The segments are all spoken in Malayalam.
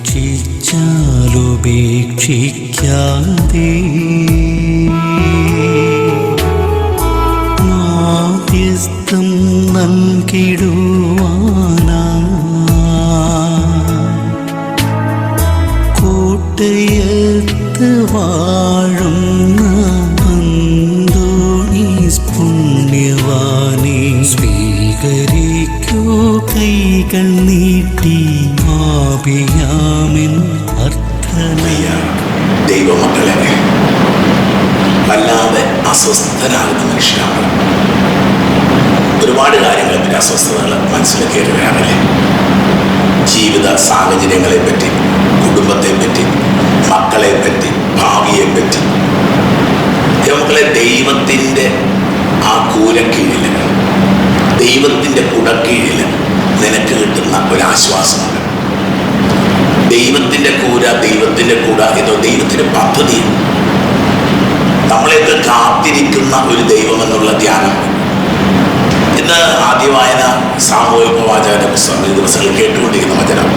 ഉപേക്ഷിച്ചാലുപേക്ഷിക്കാതെ മാധ്യസ്ഥം നൽകിടുവാനാ. കോട്ടയത്ത് വാഴുന്ന പുണ്യവാനെ സ്വീകരിക്കൂ കൈകൾ നീട്ടി ദൈവമക്കളെ വല്ലാതെ അസ്വസ്ഥനാകുന്ന മനുഷ്യരാണ്. ഒരുപാട് കാര്യങ്ങൾ പിന്നെ അസ്വസ്ഥതകൾ വരാറില്ലേ ജീവിത സാഹചര്യങ്ങളെ പറ്റി കുടുംബത്തെ പറ്റി മക്കളെ പറ്റി ഭാവിയെ പറ്റി. മക്കളെ ദൈവത്തിന്റെ ആ കൂരക്കീഴിൽ ദൈവത്തിന്റെ കുടക്കീഴിൽ നിനക്ക് കിട്ടുന്ന ഒരാശ്വാസമുണ്ട്. ദൈവത്തിന്റെ കൂര ദൈവത്തിന്റെ കൂട എന്നോ ദൈവത്തിന്റെ പദ്ധതി. നമ്മളെയൊക്കെ കാത്തിരിക്കുന്ന ഒരു ദൈവം എന്നുള്ള ധ്യാനം. ഇന്ന് ആദ്യ വായന സാമൂഹ്യ പ്രവാചകന്റെ പുസ്തകം. ഈ ദിവസങ്ങളിൽ കേട്ടുകൊണ്ടിരിക്കുന്ന വചനം.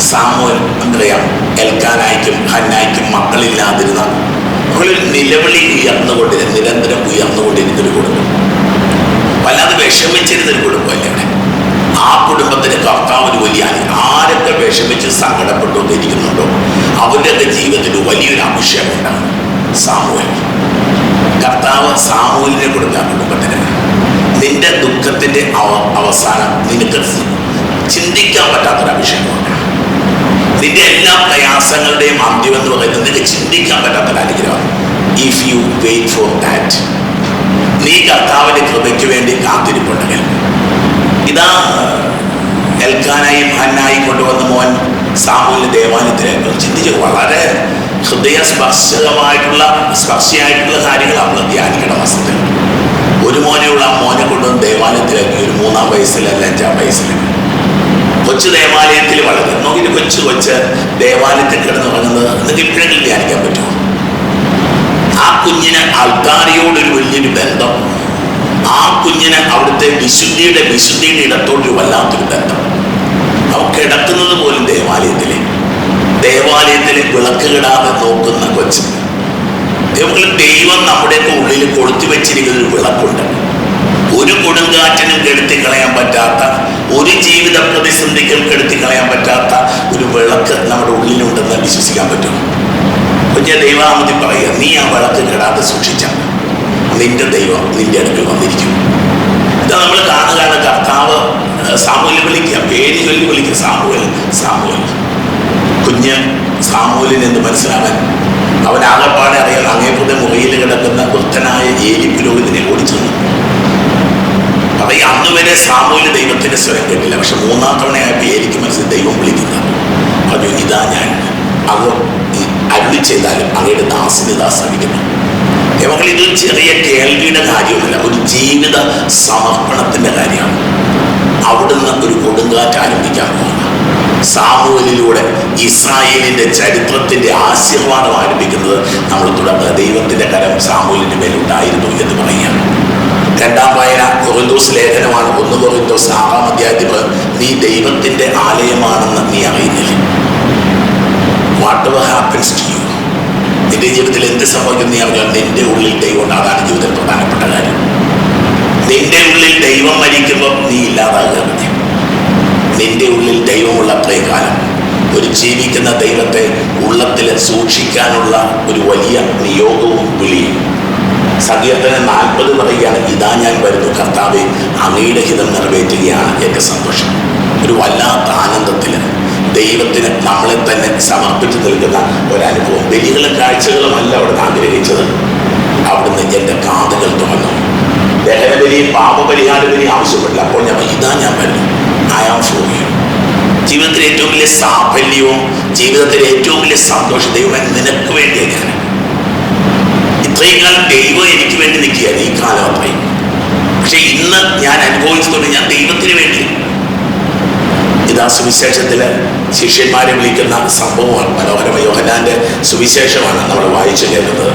സാമൂഹ്യം എന്തറിയാം? എൽക്കാനായിക്കും ഹന്നായിക്കും മക്കളില്ലാതിരുന്ന ഒരു നിലവിളി ഉയർന്നുകൊണ്ടിരുന്ന നിരന്തരം ഉയർന്നുകൊണ്ടിരുന്നൊരു കുടുംബം. വല്ലാതെ വിഷമിച്ചിരുന്നൊരു കുടുംബമല്ലേ അവിടെ? ആ കുടുംബത്തിന് കർത്താവ് ഒരു വലിയ ആരൊക്കെ വിഷമിച്ച് സങ്കടപ്പെട്ടുകൊണ്ടിരിക്കുന്നുണ്ടോ അവന്റെ എന്റെ ജീവിതത്തിൽ വലിയൊരു അഭിഷേകം ഉണ്ടാകും. സാമൂഹ്യം കർത്താവ് സാമൂഹിനെ കൊടുത്ത കുടുംബത്തിന് നിന്റെ ദുഃഖത്തിന്റെ അവ- അവസാനം നിനക്ക് ചിന്തിക്കാൻ പറ്റാത്തൊരു അഭിഷേകമുണ്ട് നിന്റെ എല്ലാ പ്രയാസങ്ങളുടെയും അന്ത്യം എന്ന് പറയുന്നത് നിനക്ക് ചിന്തിക്കാൻ പറ്റാത്തൊരു അനുഗ്രഹം. If you wait for that നീ കർത്താവിന്റെ കൃപയ്ക്ക് വേണ്ടി കാത്തിരിപ്പുണ്ടെങ്കിൽ എൽക്കാനായും ഹന്നായും കൊണ്ടുവന്ന മോൻ സാമൂഹിക ദേവാലയത്തിലേക്ക് ചിന്തിച്ച് വളരെ ഹൃദയസ്പർശകമായിട്ടുള്ള സ്പർശിയായിട്ടുള്ള കാര്യങ്ങൾ നമ്മൾ ധ്യാനിക്കണം വസ്തുത്തിൽ ഒരു മോനെയുള്ള ആ മോനെ കൊണ്ടുവന്ന് ദേവാലയത്തിലേക്ക്. ഒരു മൂന്നാം വയസ്സിൽ അല്ല അഞ്ചാം വയസ്സിൽ. കൊച്ചു ദേവാലയത്തിൽ വളർന്നു. നോക്കിയിട്ട് കൊച്ചു കൊച്ച് ദേവാലയത്തിൽ കിടന്ന് വളർന്നത് നിങ്ങൾക്ക് ഇപ്പോഴെങ്കിലും ധ്യാനിക്കാൻ പറ്റുമോ? ആ കുഞ്ഞിന് ഒരു വലിയൊരു ബന്ധം. ആ കുഞ്ഞിന് അവിടുത്തെ വിശുദ്ധിയുടെ വിശുദ്ധിയുടെ ഇടത്തോടൊരു വല്ലാത്തൊരു ബന്ധം. കിടക്കുന്നത് പോലും ദേവാലയത്തിലെ. ദേവാലയത്തിലെ വിളക്ക് കിടാതെ നോക്കുന്ന കൊച്ചു. ദൈവം നമ്മുടെയൊക്കെ ഉള്ളിൽ കൊളുത്തി വെച്ചിരിക്കുന്ന ഒരു വിളക്കുണ്ട്. ഒരു കൊടുങ്കാറ്റിനും കെടുത്തി കളയാൻ പറ്റാത്ത ഒരു ജീവിത പ്രതിസന്ധിക്കും കെടുത്തി കളയാൻ പറ്റാത്ത ഒരു വിളക്ക് നമ്മുടെ ഉള്ളിലുണ്ടെന്ന് വിശ്വസിക്കാൻ പറ്റും. കൊച്ച ദൈവാമതി പറയുക നീ ആ വിളക്ക് കെടാതെ സൂക്ഷിച്ച നിന്റെ ദൈവം നിന്റെ അടുക്കൽ വന്നിരിക്കും. ഇത് നമ്മൾ കാണുകയാണ് കർത്താവ് സാമൂഹ്യ വിളിക്കുക. പേര് ചൊല്ലി വിളിക്കുക. സാമൂഹ്യ സാമൂഹ്യ കുഞ്ഞ് സാമൂഹ്യൻ എന്ന് മനസ്സിലാവാൻ അവൻ ആകപ്പാടെ അറിയാൻ അങ്ങേപ്പുറത്തെ മുറിയിൽ കിടക്കുന്ന വൃദ്ധനായ ഏലി പുരോഹിതനെ ഓടിച്ചു അപ്പൊ ഈ അന്ന് വരെ സാമൂഹ്യ ദൈവത്തിന്റെ സ്വരം കേട്ടില്ല. പക്ഷെ മൂന്നാം തവണയായപ്പോൾ ഏലിക്ക് മനസ്സിൽ ദൈവം വിളിക്കുന്ന പറഞ്ഞു ഇതാ ഞാൻ. അവർ അരുളി ചെയ്താലും അങ്ങയുടെ ദാസിന് ദാസമിക്കുന്നു മക്കൾ ഇത് ചെറിയ കേൾവിയുടെ കാര്യമല്ല ഒരു ജീവിത സമർപ്പണത്തിന്റെ കാര്യമാണ്. അവിടുന്ന് ഒരു കൊടുങ്കാറ്റ് ആരംഭിക്കാൻ പോകുന്നു സാമൂഹലിലൂടെ ഇസ്രായേലിന്റെ ചരിത്രത്തിന്റെ ആശീർവാദം ആരംഭിക്കുന്നത് നമ്മൾ തുടർന്ന് ദൈവത്തിന്റെ കരം സാമൂഹലിന്റെ മേലുണ്ടായിരുന്നു എന്ന് പറയുകയാണ്. രണ്ടാം വായന കൊറിന്തോസ് ലേഖനമാണ്. ഒന്ന് കൊറിന്തോസ് ആറാം അധ്യായത്തിൽ നീ ദൈവത്തിന്റെ ആലയമാണെന്ന് നീ അറിയുന്നില്ല? വാട്ട് ഹാപ്പൻസ് ടു നിന്റെ ജീവിതത്തിൽ എന്ത് സംഭവിക്കും നീ അറിയാം നിന്റെ ഉള്ളിൽ ദൈവം അതാണ് ജീവിതത്തിൽ പ്രധാനപ്പെട്ട കാര്യം. നിന്റെ ഉള്ളിൽ ദൈവം മരിക്കുമ്പോൾ നീ ഇല്ലാതാകുക മതി നിന്റെ ഉള്ളിൽ ദൈവമുള്ള പ്രേകാലം ഒരു ജീവിക്കുന്ന ദൈവത്തെ ഉള്ളത്തിൽ സൂക്ഷിക്കാനുള്ള ഒരു വലിയ നിയോഗവും വിളിയും. സങ്കീർത്തനം നാൽപ്പത് പറയുകയാണ് ഇതാ ഞാൻ വരുന്നു കർത്താവെ അങ്ങയുടെ ഹിതം നിറവേറ്റുകയാണ്. എന്റെ സന്തോഷം. ഒരു വല്ലാത്ത ആനന്ദത്തിൽ ദൈവത്തിന് നമ്മളെ തന്നെ സമർപ്പിച്ചു നിൽക്കുന്ന ഒരനുഭവം. ബലികളും കാഴ്ചകളും അല്ല അവിടുന്ന് ആഗ്രഹിച്ചത്. അവിടുന്ന് എന്റെ കാതുകൾ തുറന്നു. ദഹനബലിയും പാപപരിഹാര ബലി ആവശ്യപ്പെട്ടില്ല. അപ്പോൾ ഞാൻ ഇതാ ഞാൻ വരുന്നു. ജീവിതത്തിലെ ഏറ്റവും വലിയ സാഫല്യവും ജീവിതത്തിലെ ഏറ്റവും വലിയ സന്തോഷം ദൈവം നിനക്ക് വേണ്ടിയാണ് ഞാൻ. ഇത്രയും കാലം ദൈവം എനിക്ക് വേണ്ടി നിൽക്കുകയാണ് ഈ കാലം അത്രയും. പക്ഷെ ഇന്ന് ഞാൻ അനുഭവിച്ചതുകൊണ്ട് ഞാൻ ദൈവത്തിന് വേണ്ടി ഇതാ സുവിശേഷത്തിൽ ശിഷ്യന്മാരെ വിളിക്കുന്ന സംഭവമാണ് മനോഹരമായ യോഹനാന്റെ സുവിശേഷമാണ് നമ്മൾ വായിച്ചു കേൾക്കുന്നത്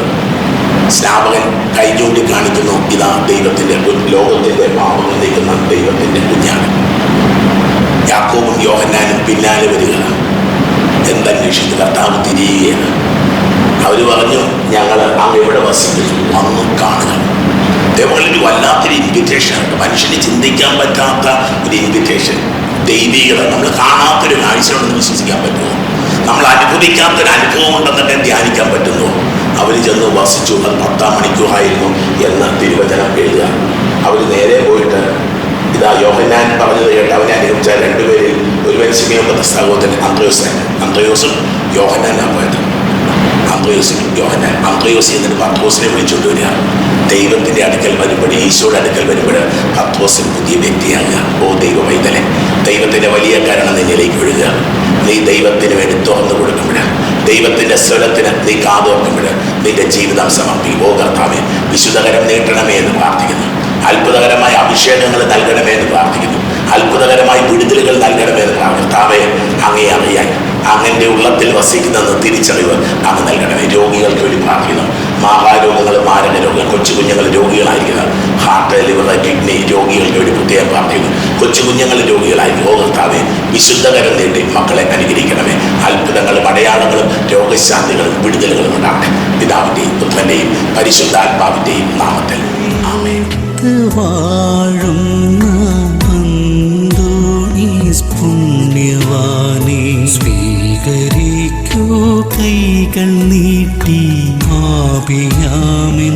സ്നാപകൻ കൈ ചൂണ്ടി കാണിക്കുന്നു ഇതാ ദൈവത്തിന്റെ ലോകത്തിന്റെ പാപങ്ങൾ നീക്കുന്ന ദൈവത്തിന്റെ കുഞ്ഞാണ്. യാക്കോബും യോഹന്നാനും പിന്നാലെ വരിക എന്തന്വേഷിച്ചു കർത്താവ് തിരിയുകയാണ്. അവർ പറഞ്ഞു ഞങ്ങൾ അങ്ങയുടെ വസിക്കുന്നു വന്നു കാണുക. ദൈവങ്ങളിൽ വല്ലാത്തൊരു ഇൻവിറ്റേഷൻ മനുഷ്യന് ചിന്തിക്കാൻ പറ്റാത്ത ഒരു ഇൻവിറ്റേഷൻ ദൈവികത. നമ്മൾ കാണാത്തൊരു കാഴ്ചയുണ്ടെന്ന് വിശ്വസിക്കാൻ പറ്റുമോ? നമ്മൾ അനുഭവിക്കാത്തൊരു അനുഭവം ഉണ്ടെന്നൊക്കെ ധ്യാനിക്കാൻ പറ്റുന്നു അവർ ചെന്ന് വസിച്ചു. അത് പത്താം മണിക്കൂറായിരുന്നു എന്ന് തിരുവചനം എഴുതുക. അവർ നേരെ പോയിട്ട് ഇതാ യോഹന്നാൻ പറഞ്ഞത് കേട്ട് അവനെ അനുഭവിച്ച രണ്ടുപേരിൽ ഒരു സിമിയോപ്പത്ത സഹോദരൻ അന്ത്രയോസൻ അന്ത്രയോസും യോഹന്നാനാണ് പോയത്. അന്ത്രയോസും യോഹന്നാൻ. അന്ത്രയോസ് എന്നിട്ട് പത്രോസിനെ വിളിച്ചുകൊണ്ട് വരിക. ദൈവത്തിന്റെ അടുക്കൽ വരുമ്പോൾ ഈശോയുടെ അടുക്കൽ വരുമ്പോൾ പത്രോസിൻ പുതിയ വ്യക്തിയാകുക. ഓ ദൈവ വൈതലെ ദൈവത്തിന്റെ വലിയ കാരണം നിന്നിലേക്ക് വിടുക നീ ദൈവത്തിന് വേണ്ടി തുറന്നു കൊടുക്കുമ്പോൾ ദൈവത്തിന്റെ സ്വരത്തിന് നീ കാതോർക്കുമ്പോൾ നിന്റെ ജീവിതം സമർപ്പിക്കും ഓ കർത്താവെ വിശുദ്ധകരം നീട്ടണമേ എന്ന് പ്രാർത്ഥിക്കുന്നു. അത്ഭുതകരമായ അഭിഷേകങ്ങൾ നൽകണമേ എന്ന് പ്രാർത്ഥിക്കുന്നു. അത്ഭുതകരമായ വിടുതലുകൾ നൽകണമേ എന്ന് കർത്താവെ അങ്ങേ അറിയാൻ അങ്ങന്റെ ഉള്ളത്തിൽ വസിക്കുന്നെന്ന് തിരിച്ചറിവ് അങ്ങ് നൽകണമേ. രോഗികൾക്ക് വേണ്ടി പ്രാർത്ഥിക്കുന്നു. മാഹാരോഗങ്ങൾ മാരക രോഗങ്ങൾ കൊച്ചു കുഞ്ഞുങ്ങൾ ലിവർ കിഡ്നി രോഗികൾക്ക് വേണ്ടി പ്രത്യേകം പ്രാർത്ഥിക്കുന്നു കൊച്ചു കുഞ്ഞുങ്ങൾ രോഗികളായി കർത്താവെ വിശുദ്ധകരം നീട്ടി മക്കളെ അനുഗ്രഹിക്കണമേ. അത്ഭുതങ്ങളും അടയാളങ്ങളും രോഗശാന്തികളും വിടുതലുകളും ഉണ്ടാകട്ടെ. പിതാവിന്റെയും പുത്രന്റെയും നാമത്തിൽ. ആമേൻ. വാഴുന്ന അന്തോണീസ് പുണ്യവാനെ സ്വീകരിക്കൂ കൈകൾ നീട്ടി ആപിയാമിൻ